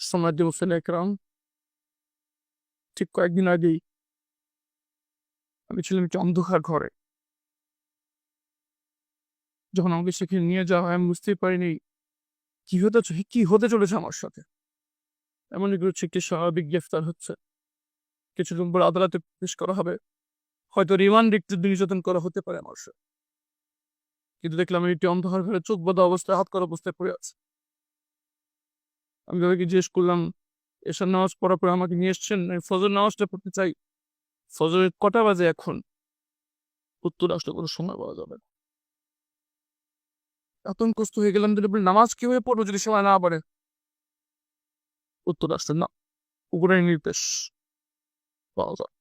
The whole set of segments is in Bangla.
সমাজে হোসেন একরাম ঠিক কয়েকদিন আগেই আমি ছিলাম একটি অন্ধকার ঘরে যখন আমাকে সেখানে নিয়ে যাওয়া হয় আমি বুঝতেই পারিনি কি হতে কি হতে চলেছে আমার সাথে এমন হচ্ছে একটি স্বাভাবিক গ্রেফতার হচ্ছে কিছুদিন পর আদালতে পেশ করা হবে হয়তো রিমান্ড একটু নির্যাতন করা হতে পারে আমার সাথে কিন্তু দেখলাম একটি অন্ধকার ঘরে চোখ বাঁধা অবস্থায় হাত করা অবস্থায় পড়ে আছে আমি তাদেরকে জিজ্ঞেস করলাম এসার নামাজ পড়ার পরে আমাকে নিয়ে এসছেন? আমি ফজর নামাজটা পড়তে চাই? ফজরের কটা বাজে এখন? উত্তর আসলে কোনো সময় বলা যাবে না। আতঙ্কস্ত হয়ে গেলাম যে বলি, নামাজ কীভাবে পড়ব যদি সময় না পারে উত্তর আসলে না উপরের নির্দেশ পাওয়া যায়।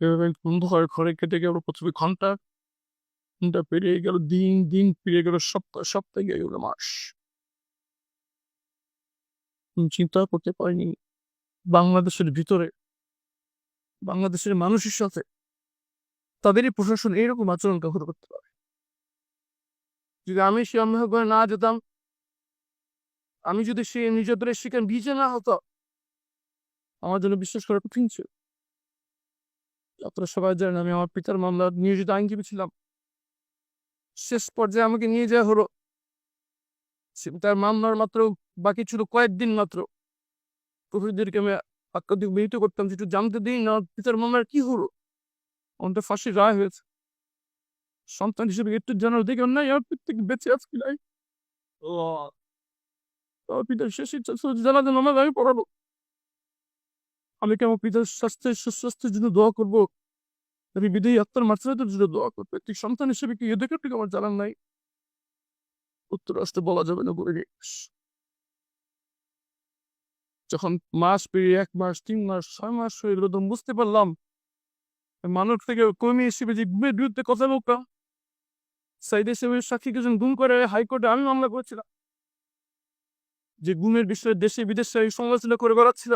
এভাবে অন্ধকার ঘরে কেটে গেল প্রথমে ঘণ্টা ঘণ্টা পেরিয়ে গেল দিন দিন পেরিয়ে গেল সপ্তাহ সপ্তাহ গেল মাস। চিন্তা করতে পারিনি, বাংলাদেশের ভিতরে, বাংলাদেশের মানুষের সাথে তাদেরই প্রশাসন এইরকম আচরণ কখনো করতে পারে? যদি আমি সে ঘরে না যেতাম, আমি যদি সে নির্যাতনের শিকার ভিজে না হতো আমার জন্য বিশ্বাস করা কঠিন ছিল। আপনারা সবাই জানেন আমি আমার পিতার মামলা নিয়োজিত আইনজীবী ছিলাম। শেষ পর্যায়ে আমাকে নিয়ে যাওয়া হলো। তার মামলার মাত্র বাকি ছিল কয়েকদিন মাত্র। প্রহরীদেরকে আমি আত্মাধিক মিলিত করতাম একটু জানতে দিই না পিতার মামলার কি হলো? আমাদের ফাঁসির রায় হয়েছে। সন্তান হিসেবে একটু জানার দেখে নাই আমার প্রত্যেক বেঁচে আছে কি নাই? ও। পিতার শেষ ইচ্ছা আমি পড়াবো। আমি কি আমার পিতার স্বাস্থ্যের সুস্বাস্থ্যের জন্য দোয়া করব? আমি বিদেয়ী আত্মার মাত্রাতের জন্য দোয়া করব। একটি সন্তান হিসেবে কি এদিকে আমার জানার নাই? উত্তর আসতে বলা যাবে না বলে যখন মাস পেরিয়ে এক মাস, তিন মাস, ছয় মাস হয়ে গেল তখন বুঝতে পারলাম মানুষ থেকে কর্মী হিসেবে যে গুমের বিরুদ্ধে কথা বলতাম সাইদ হিসেবে সাক্ষী কিছু গুম করে হাইকোর্টে আমি মামলা করেছিলাম, যে গুমের বিষয়ে দেশে বিদেশে এই সমালোচনা করে বেড়াচ্ছিল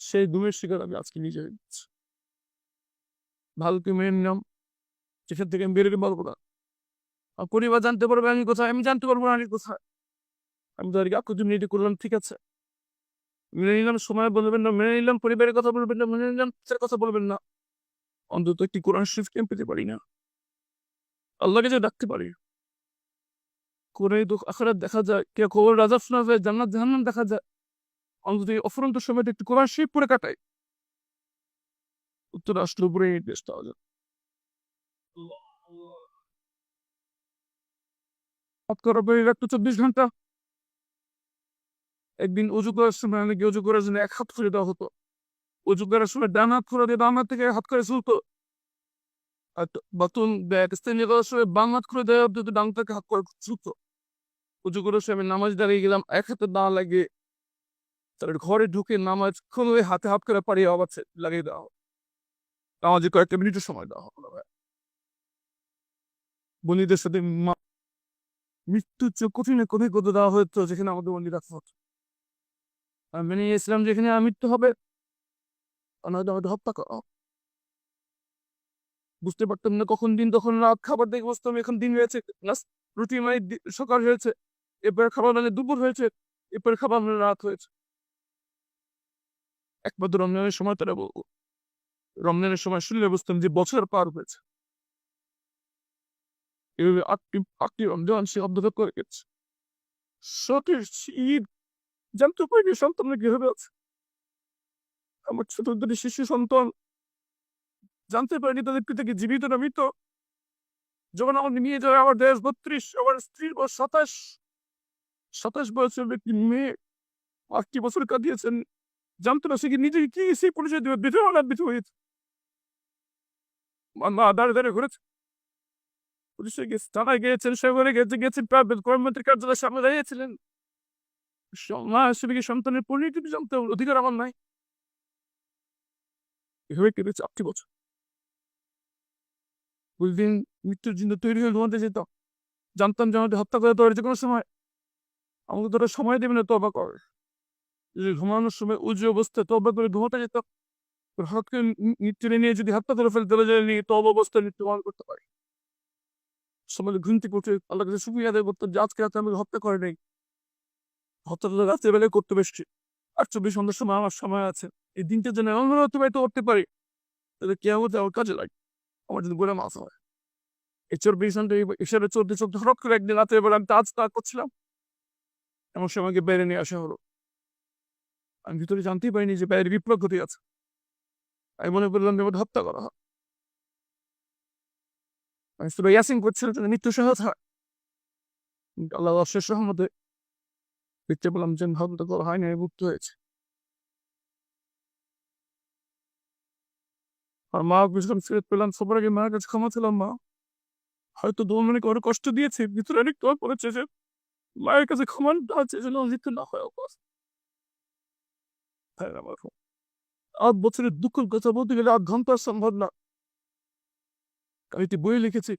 সেই গুমের শিকার আমি আজকে নিজে গেছি ভালোকে মেনে নিলাম, যেখান থেকে আমি বেরোতে পারব না। পরিবার জানতে পারবে আমি কোথায়, আমি জানতে পারব না আমি কোথায়। আমি তাদেরকে আকর্ষণ নিয়ে করলাম, ঠিক আছে। মেনে নিলাম, সময় বলবেন না, মেনে নিলাম, পরিবারের কথা বলবেন না, মেনে নিলাম কথা বলবেন না। অন্তত একটি কোরআন শরীফকে আমি পেতে পারি না? আল্লাহকে যে ডাকতে পারি। কোরআন দুঃখ, আখারাত দেখা যায়, কে খবর রাজা শোনা যায়, জান্নাত, জাহান্নাম দেখা যায়। অন্তত এই অফুরন্ত সময়টা একটু কোরআন শরীফ পরে কাটাই। উত্তর আসলে, উপরে নির্দেশ দেওয়া যায় একদিন উজু করার সময় অনেকে উজু করার জন্য এক হাত দেওয়া হতো। উজু করার সময় ডান হাত দিয়ে বাম হাত থেকে হাত করে চলতো আর ব্যাগ স্থানীয় করার সময় হাত দেওয়া হতো ডান থেকে হাত করে চলতো উজু করার সময় আমি নামাজ দাঁড়িয়ে গেলাম, এক হাতে ঘরে ঢুকে নামাজ কোনো হাতে হাত করে পারিয়ে আবার লাগিয়ে দেওয়া হতো নামাজে কয়েকটা মিনিটের সময় দেওয়া হলো বন্ধুদের সাথে মৃত্যুর চেয়ে কঠিন কঠিন করতে দেওয়া হতো যেখানে আমাদের বন্দি রাখা হতো। আমি মেনে নিয়েছিলাম যেখানে মৃত্যু হবে। অনাহত আমাদের হত্যা করা বুঝতে পারতাম না কখন দিন, তখন রাত। খাবার দেখে বসতাম এখন দিন হয়েছে। রুটি মানে সকাল হয়েছে। এরপরে খাবার মানে দুপুর হয়েছে। এরপরে খাবার মানে রাত হয়েছে। একমাত্র রমজানের সময় তারা রমজানের সময় শুনলে বুঝতাম যে বছর পার হয়েছে। এভাবে আটটি আটটি রমজান সে অর্ধেক করে গেছে সতের ঈদ জানতে পারিনি আছে আমার ছোট দুটি শিশু সন্তান জানতে পারিনি তাদের পিতাকে জীবিত না মৃত যখন নিয়ে যায় আমার দেশ বত্রিশ আমার স্ত্রীর বয়স সাতাশ সাতাশ বয়সের একটি মেয়ে আটটি বছর কাটিয়েছেন জানতো না সে কি নিজে কি সেই পরিচয় দেবে বিধবা না হয়েছে মা মা দাঁড়ে দাঁড়িয়ে ঘুরেছে পুলিশে গেছে, থানায় গিয়েছেন গেছে কর্মমন্ত্রী কার্যালয়ের সামনে দাঁড়িয়েছিলেন। মা সন্তানের পরিণতি জানতে অধিকার আমার নাই। এভাবে কেটেছে আটটি বছর। মৃত্যুর জন্য তৈরি হয়ে ঘুমাতে যেতাম জানতাম যে আমাদের হত্যা করে দেওয়ার যে কোনো সময়। আমাকে তোরা সময় দেবে না, তবা কর। যদি ঘুমানোর সময় উজু অবস্থায় তবা করে ঘুমাতে যেতাম হঠাৎ করে মৃত্যু নিয়ে যদি হত্যা করে ফেলতে হলে যদি তব অবস্থায় মৃত্যুবরণ করতে পারি। সমাজে ঘুম থেকে উঠে আল্লাহ কাছে সুবিধা দেয় বলতো যে আজকে রাতে আমাকে হত্যা করে নেই। হতটা রাত্রেবেলায় করতে বসছি আর চব্বিশ ঘণ্টার সময় আমার সময় আছে। এই দিনটা যেন এমন অতিবাহিত করতে পারি, তাহলে কেমন আমার কাজে লাগে। আমার যদি বলে মাছ হয়। এই চব্বিশ ঘণ্টা ঈশ্বরের চলতে চলতে হঠাৎ করে একদিন রাতের বেলা আমি তাজ তা করছিলাম। এমন সময় আমাকে বাইরে নিয়ে আসা হলো। আমি ভিতরে জানতেই পারিনি যে বাইরে বিপ্লব ঘটে আছে। আমি মনে করলাম যে হত্যা করা হয়। শুধু ইয়াসিন করছিলাম যেন মৃত্যু সহজ হয় আল্লাহ সহমতে যে করা হয়নি আমি মুক্ত হয়েছে। আর মা বুঝলাম ফিরে পেলাম, সবার আগে মায়ের কাছে ক্ষমা ছিলাম মা। হয়তো দু মনে করে কষ্ট দিয়েছে, ভিতরে অনেক তোমার পড়েছে যে মায়ের কাছে ক্ষমা আছে যেন মৃত্যু না হয় অবস হ্যাঁ আমার আট বছরের দুঃখের কথা বলতে গেলে আধ ঘণ্টা সম্ভব না আমি একটি বই লিখেছি।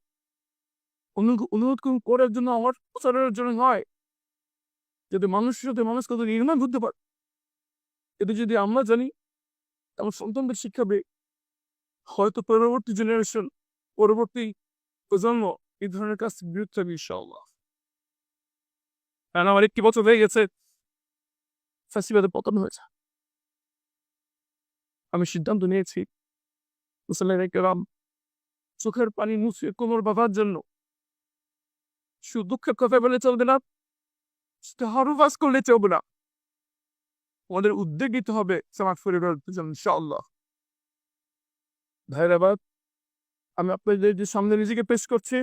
অনুরোধ করার জন্য আমার প্রচারের জন্য নয়। যাতে মানুষের সাথে মানুষ কত নির্মাণ হতে পারে। এতে যদি আমরা জানি, আমার সন্তানদের শিক্ষা পেয়ে, হয়তো পরবর্তী জেনারেশন পরবর্তী প্রজন্ম এই ধরনের কাজ বিরত থাকবে আমার একটি বছর হয়ে গেছে ফেস্টিভ্যালে পতন হয়েছে। আমি সিদ্ধান্ত নিয়েছি, মুসলিম কেরাম চোখের পানি মুছে কোমর বাঁধার জন্য। শুধু দুঃখের কথা বলে চলবে না হারুবাস করলে চলবে না। আমাদের উদ্যোগ নিতে হবে সমাজ পরিবর্তনের জন্য ইনশাআল্লাহ। ভাইরাবাদ আমি আপনাদের যে সামনে নিজেকে পেশ করছি,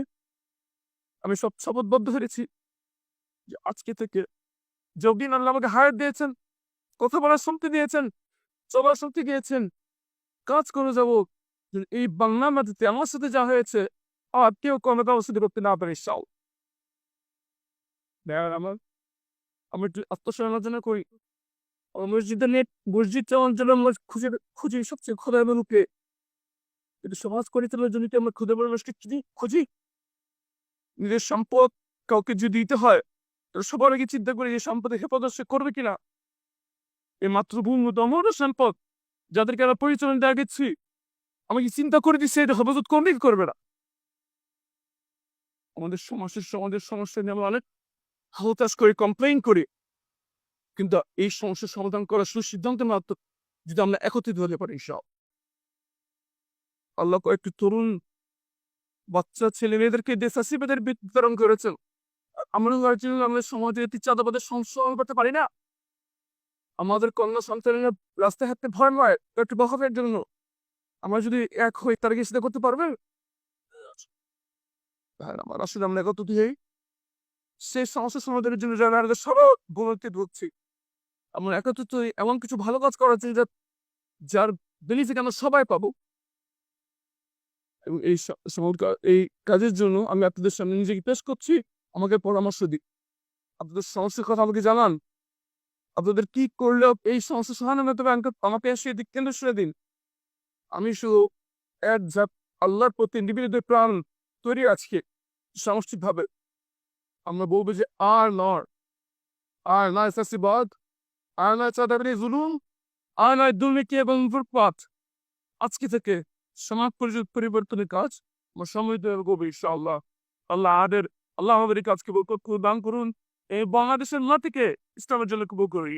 আমি সব শপথবদ্ধ হয়েছি যে আজকে থেকে যতদিন আল্লাহ আমাকে হায়ার দিয়েছেন, কথা বলার শক্তি দিয়েছেন, চলার শক্তি দিয়েছেন, কাজ করে যাব এই বাংলা মাটিতে আমার সাথে যা হয়েছে, আর কেউ কোনো ব্যবস্থা করতে না পারে সাও আমার, আমি একটু আত্মসমালোচনা করি। মসজিদে নেট মসজিদ জন্য আমরা খুঁজে খুঁজি সবচেয়ে খোদা মানুষকে কিন্তু সমাজ করে তোলার জন্য কি আমরা খুদে মানুষকে খুঁজি খুঁজি। নিজের সম্পদ কাউকে যদি দিতে হয় সবার আগে চিন্তা করি যে সম্পদের হেফাজত সে করবে কিনা। এই মাতৃভূমি তো আমারও সম্পদ, যাদেরকে আমরা পরিচালনা দেওয়া গেছি আমাকে চিন্তা করে দিচ্ছে, এটা হেফাজত করবে কি করবে না। আমাদের সমস্যার সমাজের সমস্যা নিয়ে অনেক হতাশ করি কমপ্লেইন করি। কিন্তু এই সমস্যার সমাধান করার সুসিদ্ধান্ত মাত্র যদি আমরা একত্রিত হতে পারি সব আল্লাহ কয়েকটি তরুণ বাচ্চা, ছেলে মেয়েদেরকে দেশাসিবাদের বিতরণ করেছেন। আমরা আমাদের সমাজে একটি চাঁদাবাদের সংশোধন করতে পারি না। আমাদের কন্যা সন্তানেরা রাস্তায় হাঁটতে ভয় নয় একটু বহাবের জন্য। আমরা যদি এক হই তারা কি সেটা করতে পারবেন হ্যাঁ আমার আসলে আমরা একত্রিত হই সেই সমস্যা সমাধানের জন্য যারা আমাদের সবাই ভূমিকে ঢুকছি আমরা একত্রিত এমন কিছু ভালো কাজ করা চাই যা যার বেনিফিট আমরা সবাই পাবো। এবং এই এই কাজের জন্য আমি আপনাদের সামনে নিজেকে পেশ করছি। আমাকে পরামর্শ দিন। আপনাদের সমস্যার কথা আমাকে জানান। আপনাদের কি করলে এই সমস্যা সহানুভূতি হবে আমাকে আমাকে এসে দিক কেন্দ্র সরে দিন। আমি শুধু এক ঝাপ আল্লাহর প্রতি নিবেদিত প্রাণ তৈরি আজকে সামষ্টিকভাবে। আমরা বলব যে আর নর, আর নয় চাষিবাদ, আর নয় চাঁদাবারি জুলুম, আর নয় দুর্নীতি এবং ফুটপাত আজকে থেকে সমাজ পরিবর্তনের কাজ আমরা সমৃদ্ধ করব ইনশাআল্লাহ। আল্লাহ আদের আল্লাহ আমাদের কাজকে কেবল দান করুন। এই বাংলাদেশের নাতিকে ইসলামের জন্য কবুল করি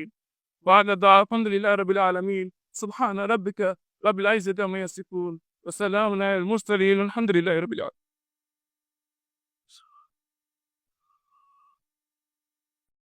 বাংলাদেশ আলহামদুলিল্লাহ রবিল আলমিন। সুবহান রব্বিকা رب العزة عما يصفون وسلام على المرسلين الحمد لله رب العالمين.